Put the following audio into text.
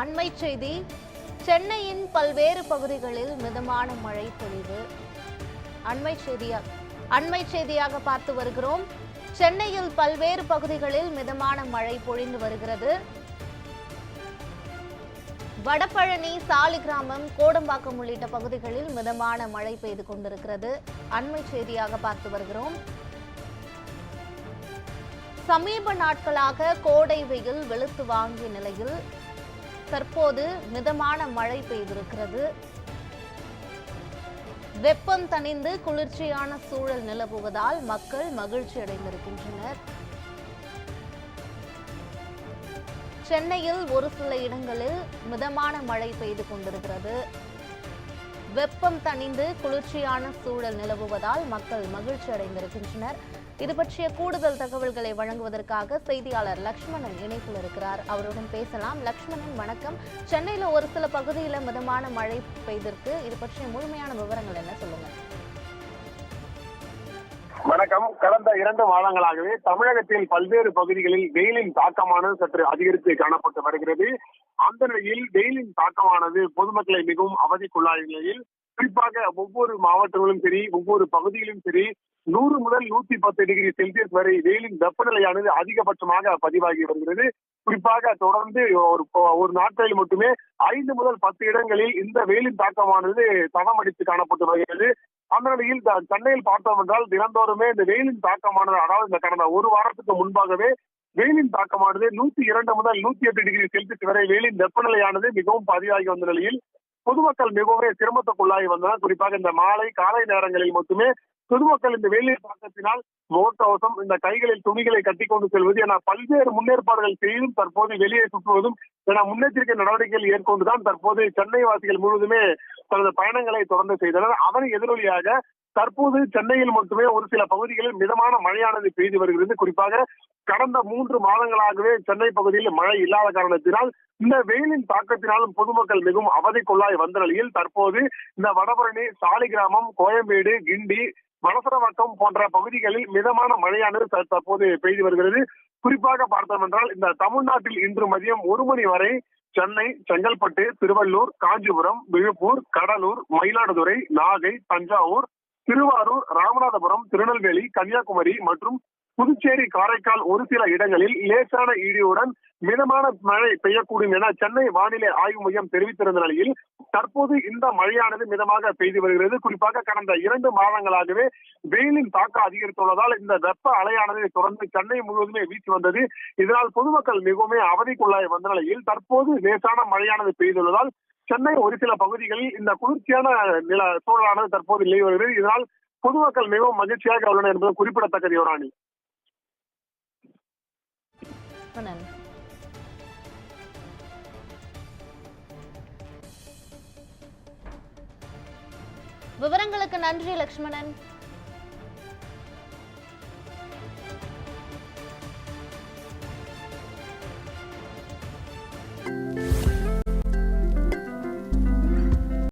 அண்மை செய்தி சென்னையின் பல்வேறு பகுதிகளில் மிதமான மழை பொழிவு. அண்மை செய்தியாக அண்மை செய்தியாக பார்த்து வருகிறோம். சென்னையில் பல்வேறு பகுதிகளில் மிதமான மழை பொழிந்து வருகிறது. வடபழனி சாலிகிராமம் கோடம்பாக்கம் உள்ளிட்ட பகுதிகளில் மிதமான மழை பெய்து கொண்டிருக்கிறது. அண்மை செய்தியாக பார்த்து வருகிறோம். சமீப நாட்களாக கோடை வெயில் வெளுத்து வாங்கிய நிலையில் தற்போது மிதமான மழை பெய்திருக்கிறது. வெப்பம் தணிந்து குளிர்ச்சியான சூழல் நிலவுவதால் மக்கள் மகிழ்ச்சி அடைந்திருக்கின்றனர். சென்னையில் ஒரு சில இடங்களில் மிதமான மழை பெய்து கொண்டிருக்கிறது. வெப்பம் தணிந்து குளிர்ச்சியான சூழல் நிலவுவதால் மக்கள் மகிழ்ச்சி அடைந்திருக்கின்றனர். இது பற்றிய கூடுதல் தகவல்களை வழங்குவதற்காக செய்தியாளர் லக்ஷ்மணன் இணைப்பில் இருக்கிறார். அவருடன் பேசலாம். லக்ஷ்மணன் வணக்கம். சென்னையில ஒரு சில பகுதியில மிதமான மழை பெய்திருக்கு. இது பற்றிய முழுமையான விவரங்கள் என்ன சொல்லுங்கள்? வணக்கம். கடந்த இரண்டு மாதங்களாகவே தமிழகத்தில் பல்வேறு பகுதிகளில் வெயிலின் தாக்கமானது சற்று அதிகரித்து காணப்பட்டு வருகிறது. அந்த நிலையில் வெயிலின் தாக்கமானது பொதுமக்களை மிகவும் அவதிக்குள்ளாய நிலையில் குறிப்பாக ஒவ்வொரு மாவட்டங்களும் சரி ஒவ்வொரு பகுதியிலும் சரி நூறு முதல் நூத்தி பத்து டிகிரி செல்சியஸ் வரை வெயிலின் வெப்பநிலையானது அதிகபட்சமாக பதிவாகி வருகிறது. குறிப்பாக தொடர்ந்து ஒரு ஒரு நாட்களில் மட்டுமே ஐந்து முதல் பத்து இடங்களில் இந்த வெயிலின் தாக்கமானது தகமடித்து காணப்பட்டு வருகிறது. அந்த நிலையில் சென்னையில் பார்த்தோம் என்றால் தினந்தோறுமே இந்த வெயிலின் தாக்கமானது அதாவது இந்த கடந்த ஒரு வாரத்துக்கு முன்பாகவே வெயிலின் தாக்கமானது நூத்தி இரண்டு முதல் நூத்தி எட்டு டிகிரி செல்சியஸ் வரை வெயிலின் வெப்பநிலையானது மிகவும் பதிவாகி வந்த நிலையில் பொதுமக்கள் மிகவும் சிரமத்துக்குள்ளாகி வந்தனர். குறிப்பாக இந்த மாலை காலை நேரங்களில் மட்டுமே பொதுமக்கள் இந்த வெயிலின் தாக்கத்தினால் முகக்கவசம் இந்த கைகளில் துணிகளை கட்டி கொண்டு செல்வது என பல்வேறு முன்னேற்பாடுகள் செய்தும் தற்போது வெளியே சுற்றுவதும் என முன்னெச்சரிக்கை நடவடிக்கைகள் ஏற்கொண்டுதான் தற்போது சென்னை வாசிகள் முழுவதுமே தனது பயணங்களை தொடர்ந்து செய்தனர். அதன் எதிரொலியாக தற்போது சென்னையில் மட்டுமே ஒரு சில பகுதிகளில் மிதமான மழையானது பெய்து வருகிறது. குறிப்பாக கடந்த மூன்று மாதங்களாகவே சென்னை பகுதியில் மழை இல்லாத காரணத்தினால் இந்த வெயிலின் தாக்கத்தினாலும் பொதுமக்கள் மிகவும் அவதிக்குள்ளாய் வந்த நிலையில் தற்போது இந்த வடபழனி சாலிகிராமம் கோயம்பேடு கிண்டி வலசரவாக்கம் போன்ற பகுதிகளில் மிதமான மழையானது த- தற்போது பெய்து வருகிறது. குறிப்பாக பார்த்தோம் என்றால் இந்த தமிழ்நாட்டில் இன்று மதியம் ஒரு மணி வரை சென்னை செங்கல்பட்டு திருவள்ளூர் காஞ்சிபுரம் விழுப்புர் கடலூர் மயிலாடுதுறை நாகை தஞ்சாவூர் திருவாரூர் ராமநாதபுரம் திருநெல்வேலி கன்னியாகுமரி மற்றும் புதுச்சேரி காரைக்கால் ஒரு சில இடங்களில் லேசான இடியுடன் மிதமான மழை பெய்யக்கூடும் என சென்னை வானிலை ஆய்வு மையம் தெரிவித்திருந்த நிலையில் தற்போது இந்த மழையானது மிதமாக பெய்து வருகிறது. குறிப்பாக கடந்த இரண்டு மாதங்களாகவே வெயிலின் தாக்கம் அதிகரித்துள்ளதால் இந்த வெப்ப அலையானது தொடர்ந்து சென்னை முழுவதுமே வீசி வந்தது. இதனால் பொதுமக்கள் மிகவும் அவதிக்குள்ளாய் வந்த நிலையில் தற்போது லேசான மழையானது பெய்துள்ளதால் சென்னை ஒரு சில பகுதிகளில் இந்த குளிர்ச்சியான நில சூழலானது தற்போது நிலவி வருகிறது. இதனால் பொதுமக்கள் மிகவும் மகிழ்ச்சியாக உள்ளனர் என்பது குறிப்பிடத்தக்கது யோராணி விவரங்களுக்கு நன்றி லக்ஷ்மணன்.